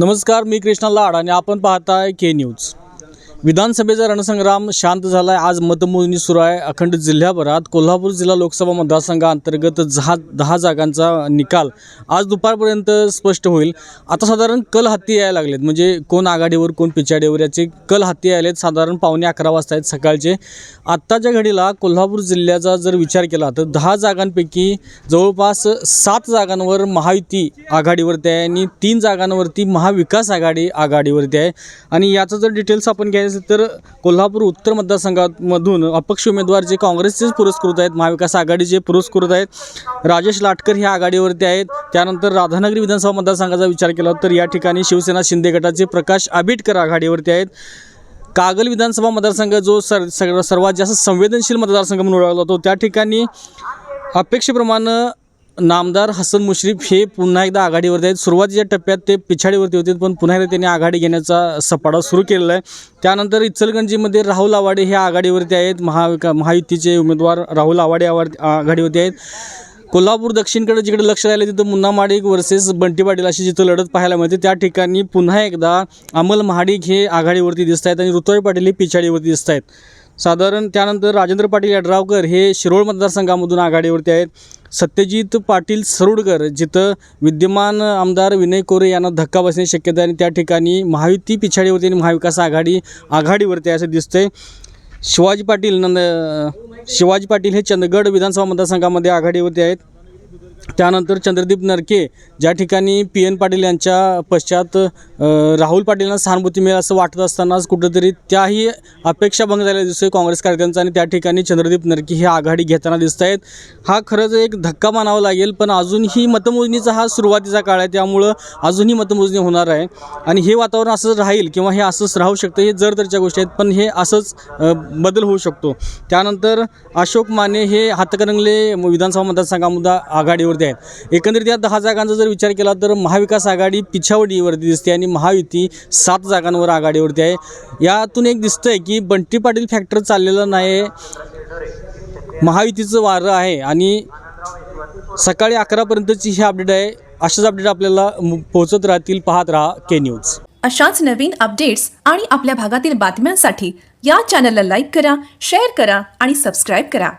नमस्कार मी कृष्णा लाड आणि आपण पाहताय के न्यूज विधानसभेचा रणसंग्राम शांत झाला आहे आज मतमोजणी सुरू आहे. अखंड जिल्ह्याभरात कोल्हापूर जिल्हा लोकसभा मतदारसंघाअंतर्गत जहा दहा जागांचा निकाल आज दुपारपर्यंत स्पष्ट होईल. आता साधारण कल हाती यायला लागलेत. म्हणजे कोण आघाडीवर कोण पिछाडीवर याचे कल हाती आहेत साधारण पावणे अकरा वाजता आहेत सकाळचे. आत्ताच्या घडीला कोल्हापूर जिल्ह्याचा जर विचार केला तर दहा जागांपैकी जवळपास सात जागांवर महायुती आघाडीवरती आहे आणि तीन जागांवरती महाविकास आघाडी आघाडीवरती आहे. आणि याचं जर डिटेल्स आपण घ्यायचं असेल तर कोल्हापूर उत्तर मतदारसंघामधून अपक्ष उमेदवार जे काँग्रेसचेच पुरस्कृत आहेत महाविकास आघाडीचे पुरस्कृत आहेत राजेश लाटकर हे आघाडीवरती आहेत त्यानंतर राधानगरी विधानसभा मतदारसंघाचा विचार केला तर या ठिकाणी शिवसेना शिंदे गटाचे प्रकाश आबिटकर आघाडीवरती आहेत. कागल विधानसभा मतदारसंघ जो सर सर्वात जास्त संवेदनशील मतदारसंघ म्हणून ओळखला जातो. त्या ठिकाणी अपेक्षेप्रमाणे नामदार हसन मुश्रीफ हे पुन्हा एकदा आघाडीवरती आहेत. सुरुवातीच्या टप्प्यात ते पिछाडीवरती होते पण पुन्हा एकदा त्यांनी आघाडी घेण्याचा सपाडा सुरू केलेला आहे. त्यानंतर इचलगंजीमध्ये राहुल आवाडे हे आघाडीवरती आहेत. महाविका महायुतीचे उमेदवार राहुल आवाडे आवाड आघाडीवरती आहेत. कोल्हापूर दक्षिणकडे जिकडे लक्ष राहिलं तिथं मुन्ना महाडिक वर्सेस बंटी पाटील अशी जिथं लढत पाहायला मिळते त्या ठिकाणी पुन्हा एकदा अमल महाडिक हे आघाडीवरती दिसत आहेत आणि ऋतुराई पाटील हे पिछाडीवरती दिसत आहेत साधारण त्यानंतर राजेंद्र पाटील यड्रावकर हे शिरोळ मतदारसंघामधून आघाडीवरती आहेत. सत्यजित पाटील सरुडकर जिथं विद्यमान आमदार विनय कोरे यांना धक्का बसण्याची शक्यता आहे आणि त्या ठिकाणी महायुती पिछाडीवरती आणि महाविकास आघाडी आघाडीवरती आहे असं दिसतंय. शिवाजी पाटील नंद शिवाजी पाटील हे चंदगड विधानसभा मतदारसंघामध्ये आघाडीवरती आहेत. त्यानंतर चंद्रदीप नरके ज्या ठिकाणी पी एन पाटील यांच्या पश्चात राहुल पाटीलना सहानुभूती मिळेल असं वाटत असतानाच कुठंतरी त्याही अपेक्षा भंग झालेल्या दिसतोय काँग्रेस कार्यकर्त्यांचा आणि त्या ठिकाणी चंद्रदीप नरके हे आघाडी घेताना दिसत आहेत. हा खरंच एक धक्का मानावा लागेल पण अजूनही मतमोजणीचा हा सुरुवातीचा काळ आहे त्यामुळं अजूनही मतमोजणी होणार आहे. आणि हे वातावरण असंच राहील किंवा हे असंच राहू शकतं हे जर तरच्या गोष्टी आहेत पण हे असंच बदल होऊ शकतो. त्यानंतर अशोक माने हे हातकरंगले विधानसभा मतदारसंघामध्ये आघाडीवरती आहेत. एकंदरीत या दहा जागांचा जर विचार केला तर महाविकास आघाडी पिछावडीवरती दिसते आणि महायुती सात जागांवर आघाडीवरती आहे. यातून एक दिसतंय की बंटी पाटील फॅक्टर चाललेलं नाही महायुतीचं वारं आहे आणि सकाळी अकरापर्यंतची ही अपडेट आहे. अशाच अपडेट आपल्याला पोहोचत राहतील. पाहत राहा के न्यूज अशाच नवीन अपडेट्स आणि आपल्या भागातील बातम्यांसाठी या चॅनलला लाईक करा शेअर करा आणि सबस्क्राईब करा.